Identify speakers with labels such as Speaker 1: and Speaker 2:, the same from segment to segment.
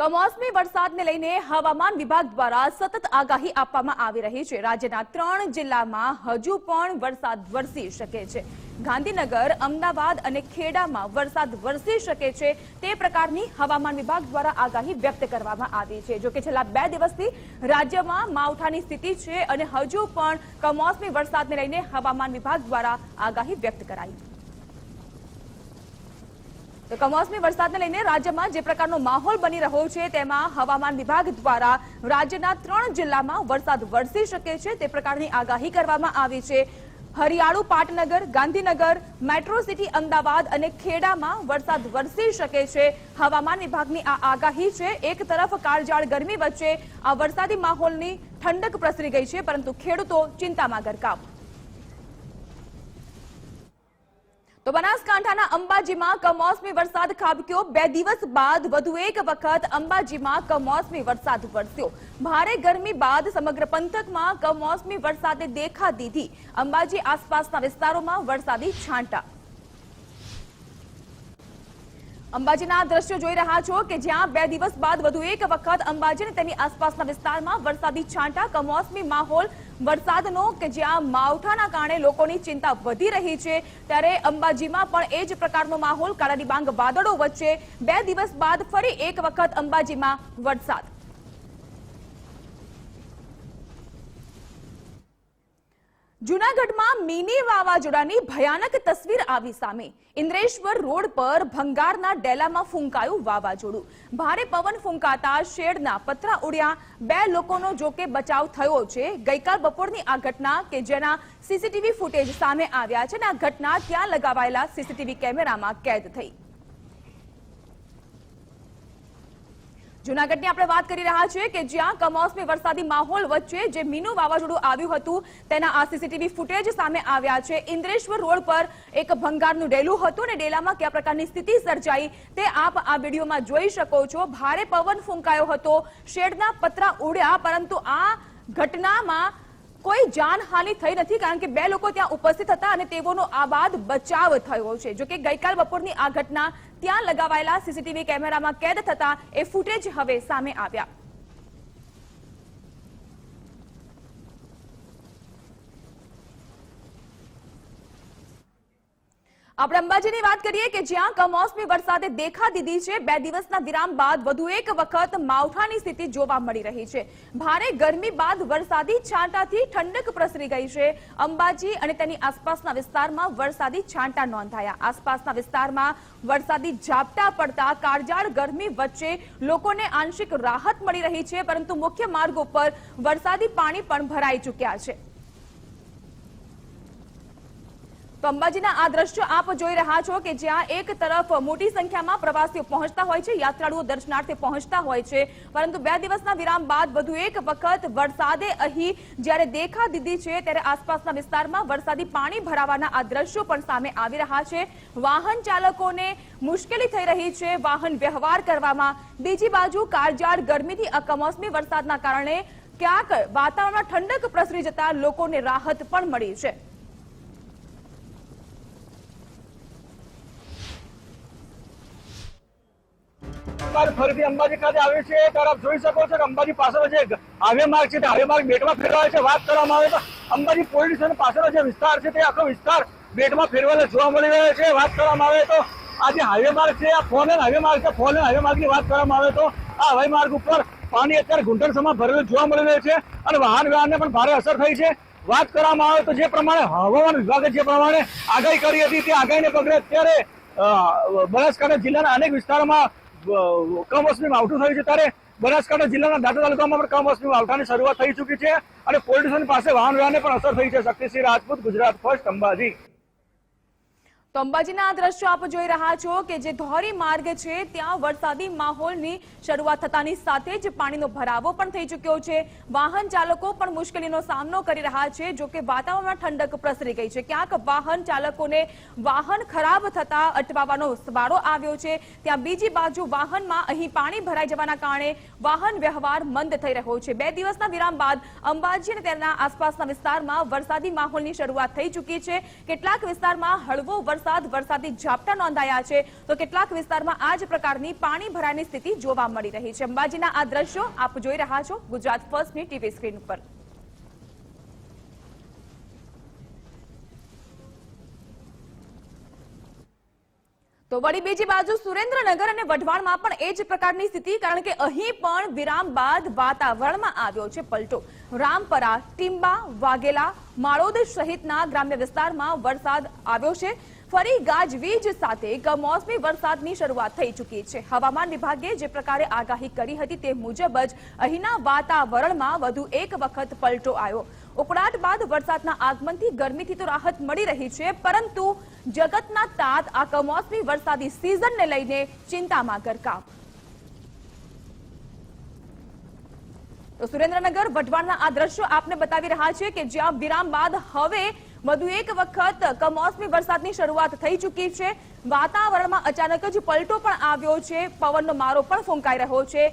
Speaker 1: કમોસમી વરસાદને લઈને હવામાન વિભાગ દ્વારા સતત આગાહી આપવામાં આવી રહી છે. રાજ્યના ત્રણ જિલ્લામાં હજુ પણ વરસાદ વરસી શકે છે. ગાંધીનગર, અમદાવાદ અને ખેડામાં વરસાદ વરસી શકે છે તે પ્રકારની હવામાન વિભાગ દ્વારા આગાહી વ્યક્ત કરવામાં આવી છે. જો કે છેલ્લા બે દિવસથી રાજ્યમાં માવઠાની સ્થિતિ છે અને હજુ પણ કમોસમી વરસાદને લઈને હવામાન વિભાગ દ્વારા આગાહી વ્યક્ત કરાઈ. તો કમોસમી વરસાદને લઈને રાજ્યમાં જે પ્રકારનો માહોલ બની રહ્યો છે, તેમાં હવામાન વિભાગ દ્વારા રાજ્યના ત્રણ જિલ્લામાં વરસાદ વરસી શકે છે. તે પ્રકારની આગાહી કરવામાં આવી છે. હરિયાળુ પાટનગર, ગાંધીનગર, મેટ્રો સિટી, અમદાવાદ અને ખેડામાં વરસાદ વરસી શકે છે. હવામાન વિભાગની આ આગાહી છે. એક તરફ કાળજાળ ગરમી વચ્ચે આ વરસાદી માહોલની ઠંડક પ્રસરી ગઈ છે, પરંતુ ખેડૂતો ચિંતામાં ગરકાવ. તો બનાસકાંઠાના અંબાજીમાં કમોસમી વરસાદ ખાબક્યો. બે દિવસ બાદ વધુ એક વખત અંબાજીમાં કમોસમી વરસાદ વરસ્યો. ભારે ગરમી બાદ સમગ્ર પંથકમાં કમોસમી વરસાદે દેખા દીધી. અંબાજી આસપાસના વિસ્તારોમાં વરસાદી છાંટા. અંબાજીના દ્રશ્યો જોઈ રહ્યા છો કે જ્યાં બે દિવસ બાદ વધુ એક વખત અંબાજી અને તેની આસપાસના વિસ્તારમાં વરસાદી છાંટા, કમોસમી માહોલ, વરસાદનો કે જ્યાં માવઠાના કારણે લોકોની ચિંતા વધી રહી છે, ત્યારે અંબાજીમાં પણ એ જ પ્રકારનો માહોલ કાળા ડિબાંગ વાદળો વચ્ચે બે દિવસ બાદ ફરી એક વખત અંબાજીમાં વરસાદ. જૂનાગઢમાં મિની વાવાઝોડાની ભયાનક તસવીર આવી સામે. ઇન્દ્રેશ્વર રોડ પર ભંગારના ડેલામાં ફૂંકાયું વાવાઝોડું. ભારે પવન ફૂંકાતા શેડના પતરા ઉડ્યા. બે લોકોનો જોકે બચાવ થયો છે. ગઈકાલ બપોરની આ ઘટના કે જેના સીસીટીવી ફૂટેજ સામે આવ્યા છે અને આ ઘટના ત્યાં લગાવાયેલા સીસીટીવી કેમેરામાં કેદ થઈ. જૂનાગઢની આપણે વાત કરી રહ્યા છીએ કે જ્યાં કમોસમી વરસાદી માહોલ વચ્ચે જે મીનુ વાવાઝોડું આવ્યું હતું, તેના આ સીસીટીવી ફૂટેજ સામે આવ્યા છે. ઇન્દ્રેશ્વર રોડ પર એક ભંગારનું ડેલું હતું અને ડેલામાં કયા પ્રકારની સ્થિતિ સર્જાઈ તે આપ આ વિડીયોમાં જોઈ શકો છો. ભારે પવન ફૂંકાયો હતો, શેડના પતરા ઉડ્યા, પરંતુ આ ઘટનામાં કોઈ જાનહાનિ થઈ નથી, કારણ કે બે લોકો ત્યાં ઉપસ્થિત હતા અને તેઓનો આબાદ બચાવ થયો છે. જો કે ગઈકાલ બપોરની આ ઘટના ત્યાં લગાવાયેલા સીસીટીવી કેમેરામાં કેદ થતા એ ફૂટેજ હવે સામે આવ્યા. આપણે અંબાજીની વાત કરીએ કે જ્યાં કમોસમી વરસાદે દેખા દીધી છે. બે દિવસના વિરામ બાદ વધુ એક વખત માવઠાની સ્થિતિ જોવા મળી રહી છે. ભારે ગરમી બાદ વરસાદી છાંટાથી ઠંડક પ્રસરી ગઈ છે. અંબાજી અને તેની આસપાસના વિસ્તારમાં વરસાદી છાંટા નોંધાયા. આસપાસના વિસ્તારમાં વરસાદી ઝાપટા પડતા કાળજાળ ગરમી વચ્ચે લોકોને આંશિક રાહત મળી રહી છે, પરંતુ મુખ્ય માર્ગો પર વરસાદી પાણી પણ ભરાઈ ચૂક્યા છે. તો અંબાજીના આ દ્રશ્યો આપ જોઈ રહ્યા છો કે જ્યાં એક તરફ મોટી સંખ્યામાં પ્રવાસીઓ પહોંચતા હોય છે, યાત્રાળુઓ દર્શનાર્થે પહોંચતા હોય છે. પરંતુ બે દિવસના વિરામ બાદ વધુ એક વખત વરસાદે અહીં જ્યારે દેખા દીધી છે, ત્યારે આસપાસના વિસ્તારમાં વરસાદી પાણી ભરાવાના આ દ્રશ્યો પણ સામે આવી રહ્યા છે. વાહન ચાલકોને મુશ્કેલી થઈ રહી છે, વાહન વ્યવહાર કરવામાં. બીજી બાજુ કાળજાળ ગરમીથી અકમોસમી વરસાદના કારણે ક્યાંક વાતાવરણમાં ઠંડક પ્રસરી જતા લોકોને રાહત પણ મળી છે.
Speaker 2: બાદ ફરીથી અંબાજી ખાતે આવે છે ત્યારે આપ જોઈ શકો છો કે અંબાજી પાછળ જે હાઈવે માર્ગ છે, તે હાઈવે માર્ગ બેટમાં ફેરવાય છે. વાત કરવામાં આવે તો અંબાજી પોલીસ સ્ટેશન જે વિસ્તાર છે, તે આખો વિસ્તાર બેટમાં ફેરવાયેલો જોવા મળી રહ્યો છે. વાત કરવામાં આવે તો આ જે હાઈવે માર્ગ છે, આ ફોન લેન હાઈવે માર્ગ છે ફોન લેન હાઈવે માર્ગની વાત કરવામાં આવે તો આ હવાઈ માર્ગ ઉપર પાણી અત્યારે ઘૂંટણ સમા ભરેલું જોવા મળી રહ્યું છે અને વાહન વ્યવહારને પણ ભારે અસર થઈ છે. વાત કરવામાં આવે તો જે પ્રમાણે હવામાન વિભાગે જે પ્રમાણે આગાહી કરી હતી, તે આગાહીને પગલે અત્યારે બનાસકાંઠા જિલ્લાના અનેક વિસ્તારોમાં કમોસમી માવઠું થયું છે ત્યારે બનાસકાંઠા જિલ્લાના દાંતા તાલુકામાં પણ કમોસમી માવઠાની શરૂઆત થઈ ચૂકી છે અને પોલીસ પાસે વાહન વ્યવહારને પણ અસર થઈ છે. શક્તિસિંહ રાજપૂત, ગુજરાત ફર્સ્ટ અંબાજી.
Speaker 1: તો અંબાજીના આ દ્રશ્યો આપ જોઈ રહ્યા છો કે જે ધોરી માર્ગ છે, ત્યાં વરસાદી માહોલની શરૂઆત થતાની સાથે જ પાણીનો ભરાવો પણ થઈ ચૂક્યો છે. વાહન ચાલકો પણ મુશ્કેલીનો સામનો કરી રહ્યા છે, જો કે વાતાવરણમાં ઠંડક પ્રસરી ગઈ છે. ક્યાંક વાહન ચાલકોને વાહન ખરાબ થતા અટવાવાનો વારો આવ્યો છે. ત્યાં બીજી બાજુ વાહનમાં અહીં પાણી ભરાઈ જવાના કારણે વાહન વ્યવહાર મંદ થઈ રહ્યો છે. બે દિવસના વિરામ બાદ અંબાજી અને તેના આસપાસના વિસ્તારમાં વરસાદી માહોલની શરૂઆત થઈ ચૂકી છે. કેટલાક વિસ્તારમાં હળવો વરસાદ વરસાદ ઝાપટા નોંધાયા છે. તો કેટલાક વિસ્તારમાં આ જ પ્રકારની પાણી ભરાની સ્થિતિ જોવા મળી રહી છે. અંબાજીના આ દ્રશ્યો આપ જોઈ રહ્યા છો ગુજરાત ફર્સ્ટની ટીવી સ્ક્રીન ઉપર. તો વળી બીજી બાજુ સુરેન્દ્રનગર અને વઢવાણમાં પણ એ જ પ્રકારની સ્થિતિ, કારણ કે અહીં પણ વિરામ બાદ વાતાવરણમાં આવ્યો છે પલટો. રામપરા, ટીંબા, વાઘેલા, માળોદ સહિતના ગ્રામ્ય વિસ્તારમાં વરસાદ આવ્યો છે. ફરી ગાજવીજ સાથે કમોસમી વરસાદની શરૂઆત થઈ ચૂકી છે. હવામાન વિભાગે જે પ્રકારે આગાહી કરી હતી તે મુજબ જ અહીંના વાતાવરણમાં વધુ એક વખત પલટો આવ્યો. ઉકળાટ બાદ વરસાદના આગમનથી ગરમીથી તો રાહત મળી રહી છે, પરંતુ જગતના તાત આ કમોસમી વરસાદી સિઝનને લઈને ચિંતામાં ગરકાવ. તો સુરેન્દ્રનગર, વઢવાણના આ દ્રશ્યો આપને બતાવી રહ્યા છે કે જ્યાં વિરામ બાદ હવે વધુ એક વખત કમોસમી વરસાદની શરૂઆત થઈ ચૂકી છે. વાતાવરણમાં અચાનક જ પલટો પણ આવ્યો છે. પવનનો મારો પણ ફૂંકાઈ રહ્યો છે.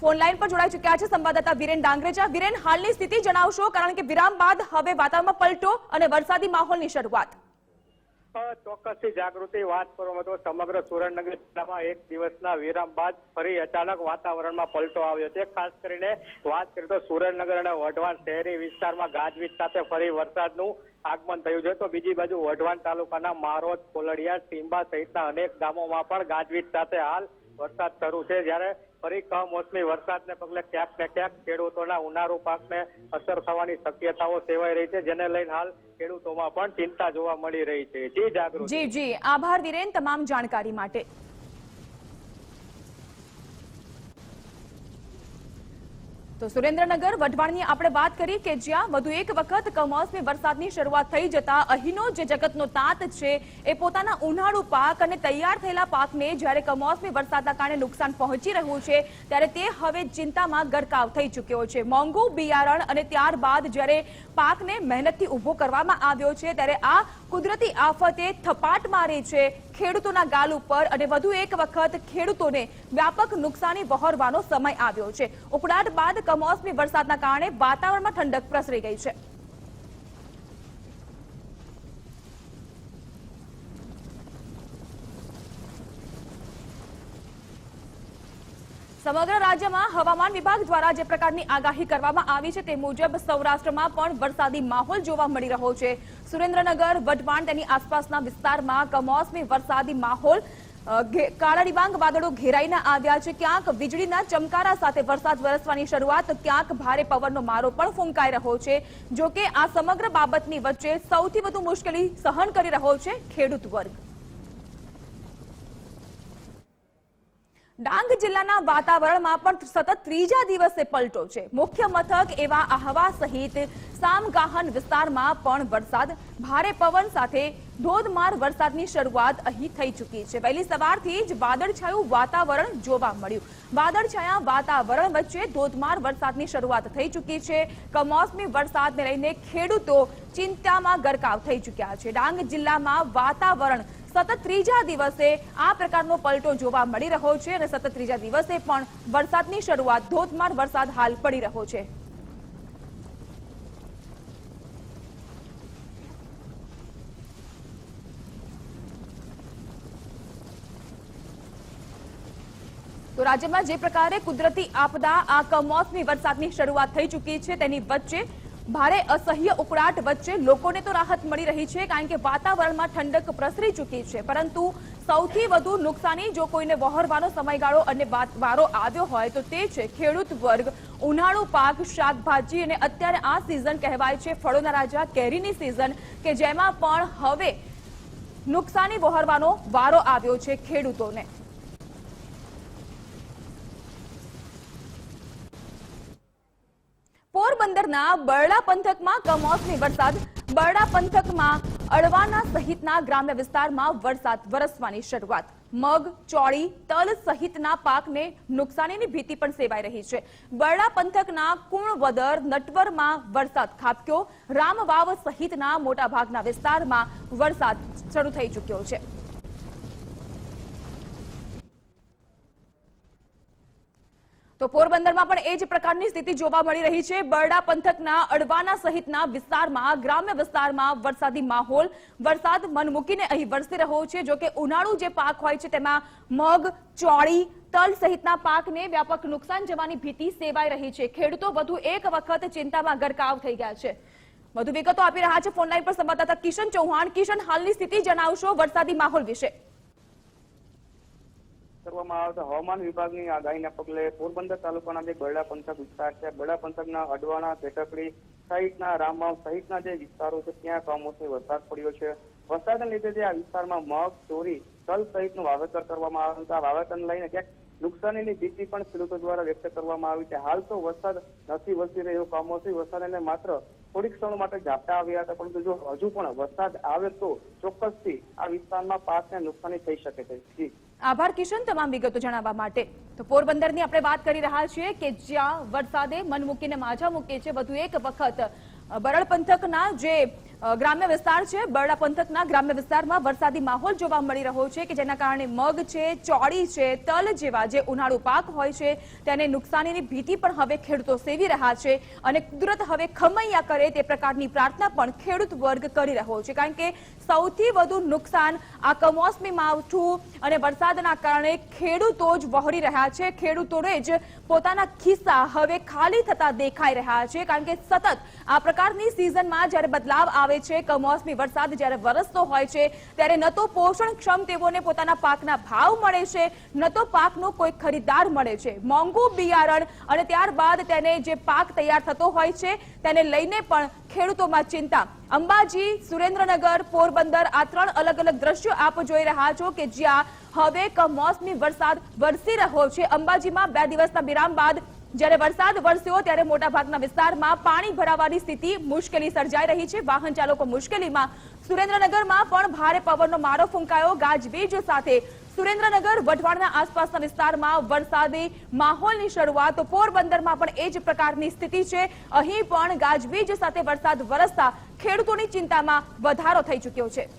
Speaker 1: ફોન લાઈન પર જોડાઈ ચૂક્યા છે સંવાદદાતા વિરેન ડાંગરેજા. વિરેન, હાલની સ્થિતિ જણાવશો, કારણ કે વિરામ બાદ હવે વાતાવરણમાં પલટો અને વરસાદી માહોલની શરૂઆત.
Speaker 3: ચોક્કસથી જાગૃતિ વાત કરવામાં તો સમગ્ર સુરેન્દ્રનગર જિલ્લામાં એક દિવસના વિરામ બાદ ફરી અચાનક વાતાવરણમાં પલટો આવ્યો છે. ખાસ કરીને વાત કરીએ તો સુરેન્દ્રનગર અને વઢવાણ શહેરી વિસ્તારમાં ગાજવીજ સાથે ફરી વરસાદનું આગમન થયું છે. તો બીજી બાજુ વઢવાણ તાલુકાના મારોદ, કોલડિયા ટીંબા સહિતના અનેક ગામોમાં પણ ગાજવીજ સાથે હાલ વરસાદ શરૂ છે. જ્યારે ફરી કમોસમી વરસાદને પગલે ક્યાંક ને ક્યાંક ખેડૂતોના ઉનાળુ પાકને અસર થવાની શક્યતાઓ સેવાઈ રહી છે, જેને લઈને હાલ ખેડૂતોમાં પણ ચિંતા જોવા મળી રહી છે. જી, જાગૃતિ.
Speaker 1: જી જી. આભાર, વિરેન. તમામ જાણકારી માટે. તો સુરેન્દ્રનગર, વઢવાણની આપણે વાત કરી કે જ્યાં વધુ એક વખત કમોસમી વરસાદની શરૂઆત થઈ જતા અહીંનો જે જગતનો તાત છે, એ પોતાના ઉનાળુ પાક અને તૈયાર થયેલા પાકને જ્યારે કમોસમી વરસાદના કારણે નુકસાન પહોંચી રહ્યું છે, ત્યારે તે હવે ચિંતામાં ગરકાવ થઈ ચૂક્યો છે. મોંઘું બિયારણ અને ત્યારબાદ જ્યારે પાકને મહેનતથી ઊભો કરવામાં આવ્યો છે, ત્યારે આ કુદરતી આફતે થપાટ મારી છે ખેડૂતોના ગાલ ઉપર અને વધુ એક વખત ખેડૂતોને વ્યાપક નુકસાની વહોરવાનો સમય આવ્યો છે. ઉકળાટ બાદ કમોસમી વરસાદના કારણે વાતાવરણમાં ઠંડક પ્રસરી ગઈ છે. સમગ્ર રાજ્યમાં હવામાન વિભાગ દ્વારા જે પ્રકારની આગાહી કરવામાં આવી છે તે મુજબ સૌરાષ્ટ્રમાં પણ વરસાદી માહોલ જોવા મળી રહ્યો છે. સુરેન્દ્રનગર, વઢવાણ તેની આસપાસના વિસ્તારમાં કમોસમી વરસાદી માહોલ કાળા ડિબાંગ વાદળો ઘેરાઈને આવ્યા છે. ક્યાંક વીજળીના ચમકારા સાથે વરસાદ વરસવાની શરૂઆત, ક્યાંક ભારે પવનનો મારો પણ ફૂંકાઈ રહ્યો છે. જો કે આ સમગ્ર બાબતની વચ્ચે સૌથી વધુ મુશ્કેલી સહન કરી રહ્યો છે ખેડૂત વર્ગ. ડાંગ જિલ્લાના વાતાવરણમાં પણ સતત ત્રીજા દિવસે પલટો છે. મુખ્ય મથક એવા આહવા સહિત સામગાહન વિસ્તારમાં પણ વરસાદ, ભારે પવન સાથે ધોધમાર વરસાદની શરૂઆત અહીં થઈ ચૂકી છે. વહેલી સવારથી જ વાદળછાયું વાતાવરણ જોવા મળ્યું. વાદળછાયા વાતાવરણ વચ્ચે ધોધમાર વરસાદની શરૂઆત થઈ ચૂકી છે. કમોસમી વરસાદને લઈને ખેડૂતો ચિંતામાં ગરકાવ થઈ ચૂક્યા છે. ડાંગ જિલ્લામાં વાતાવરણ સતત ત્રીજા દિવસે આ પ્રકારનો પલટો જોવા મળી રહ્યો છે અને સતત ત્રીજા દિવસે પણ વરસાદની શરૂઆત ધોધમાર વરસાદ હાલ પડી રહ્યો છે. તો રાજ્યમાં જે પ્રકારે કુદરતી આપદા, આ કમોસમી વરસાદની શરૂઆત થઈ ચૂકી છે, તેની વચ્ચે ભારે અસહ્ય ઉકળાટ વચ્ચે લોકોને તો રાહત મળી રહી છે, કારણ કે વાતાવરણમાં ઠંડક પ્રસરી ચૂકી છે. પરંતુ સૌથી વધુ નુકસાની જો કોઈને વહોરવાનો સમયગાળો અને વારો આવ્યો હોય તો તે છે ખેડૂત વર્ગ. ઉનાળુ પાક, શાકભાજી અને અત્યારે આ સિઝન કહેવાય છે ફળોના રાજા કેરીની સિઝન કે જેમાં પણ હવે નુકસાની વહોરવાનો વારો આવ્યો છે ખેડૂતોને. પોરબંદરના બરડા પંથકમાં કમોસમી વરસાદ. બરડા પંથકમાં અડવાના સહિતના ગ્રામ્ય વિસ્તારમાં વરસાદ વરસવાની શરૂઆત. મગ, ચોળી, તલ સહિતના પાકને નુકસાનીની ભીતિ પણ સેવાઈ રહી છે. બરડા પંથકના કુણવદર નટવરમાં વરસાદ ખાબક્યો. રામવાવ સહિતના મોટાભાગના વિસ્તારમાં વરસાદ શરૂ થઈ ચૂક્યો છે. તો પોરબંદરમાં પણ એ જ પ્રકારની સ્થિતિ જોવા મળી રહી છે. બરડા પંથકના અડવાના સહિતના વિસ્તારમાં, ગ્રામ્ય વિસ્તારમાં વરસાદી માહોલ. વરસાદ મન મૂકીને અહીં વરસી રહ્યો છે. જો કે ઉનાળુ જે પાક હોય છે તેમાં મગ, ચોળી, તલ સહિતના પાકને વ્યાપક નુકસાન જવાની ભીતિ સેવાઈ રહી છે. ખેડૂતો વધુ એક વખત ચિંતામાં ગરકાવ થઈ ગયા છે. વધુ વિગતો આપી રહ્યા છે ફોનલાઈન પર સંવાદદાતા કિશન ચૌહાણ. કિશન, હાલની સ્થિતિ જણાવશો વરસાદી માહોલ વિશે.
Speaker 4: કરવામાં આવે હવામાન વિભાગની આગાહીના પગલે પોરબંદર તાલુકાના જે બરડા પંથક વિસ્તાર છે, બરડા પંથકના અડવાણા, ભેટકડી સહિતના, રામવાવ સહિતના જે વિસ્તારો છે, ત્યાં કમોસમી વરસાદ પડ્યો છે. વરસાદને લીધે જે આ વિસ્તારમાં મગ, ચોરી, તલ સહિતનું વાવેતર કરવામાં આવ્યું હતું. આ વાવેતરને લઈને ક્યાંક નુકસાનીની ભીતિ પણ ખેડૂતો દ્વારા વ્યક્ત કરવામાં આવી છે. હાલ તો વરસાદ નથી વરસી રહ્યો, કમોસમી વરસાદને માત્ર થોડીક ક્ષણો માટે ઝાપટા આવ્યા હતા, પરંતુ જો હજુ પણ વરસાદ આવે તો ચોક્કસથી આ વિસ્તારમાં પાકને નુકસાની થઈ શકે છે. જી.
Speaker 1: આભાર કિશન તમામ વિગતો જણાવવા માટે. તો પોરબંદરની આપણે વાત કરી રહ્યા છીએ કે જ્યાં વરસાદે મન મૂકીને માજા મૂકીએ છે. વધુ એક વખત બરડ પંથકના જે ગ્રામ્ય વિસ્તાર છે, બરડા પંથકના ગ્રામ્ય વિસ્તારમાં વરસાદી માહોલ જોવા મળી રહ્યો છે કે જેના કારણે મગ છે, ચોળી છે, તલ જેવા જે ઉનાળુ પાક હોય છે, તેને નુકસાનીની ભીતિ પણ હવે ખેડૂતો સેવી રહ્યા છે અને કુદરત હવે ખમૈયા કરે તે પ્રકારની પ્રાર્થના પણ ખેડૂત વર્ગ કરી રહ્યો છે. કારણ કે સૌથી વધુ નુકસાન આ કમોસમી માવઠું અને વરસાદના કારણે ખેડૂતો જ વહોરી રહ્યા છે. ખેડૂતોને જ પોતાના ખિસ્સા હવે ખાલી થતા દેખાઈ રહ્યા છે. કારણ કે સતત આ પ્રકારની સિઝનમાં જ્યારે બદલાવ આવે છે. કમોસમી વરસાદ જ્યારે વરસતો હોય છે, ત્યારે ન તો પોષણક્ષમ તેઓને પોતાના પાકના ભાવ મળે છે, ન તો પાકનો કોઈ ખરીદદાર મળે છે. મોંઘું બિયારણ અને ત્યારબાદ તેને જે પાક તૈયાર થતો હોય છે, તેને લઈને પણ ખેડૂતોમાં ચિંતા. અંબાજી, સુરેન્દ્રનગર, પોરબંદર આ ત્રણ અલગ અલગ દ્રશ્યો આપ જોઈ રહ્યા છો કે જ્યાં હવે કમોસમી વરસાદ વરસી રહ્યો છે. અંબાજીમાં બે દિવસના વિરામ બાદ જ્યારે વરસાદ વરસ્યો ત્યારે મોટાભાગના વિસ્તારમાં પાણી ભરાવાની સ્થિતિ મુશ્કેલી સર્જાઈ રહી છે. વાહન ચાલકો મુશ્કેલીમાં સુરેન્દ્રનગરમાં પણ ભારે પવનનો મારો ફૂંકાયો. ગાજવીજ સાથે સુરેન્દ્રનગર, વઢવાણના આસપાસના વિસ્તારમાં વરસાદી માહોલની શરૂઆત. પોરબંદરમાં પણ એ જ પ્રકારની સ્થિતિ છે. અહીં પણ ગાજવીજ સાથે વરસાદ વરસતા ખેડૂતોની ચિંતામાં વધારો થઈ ચૂક્યો છે.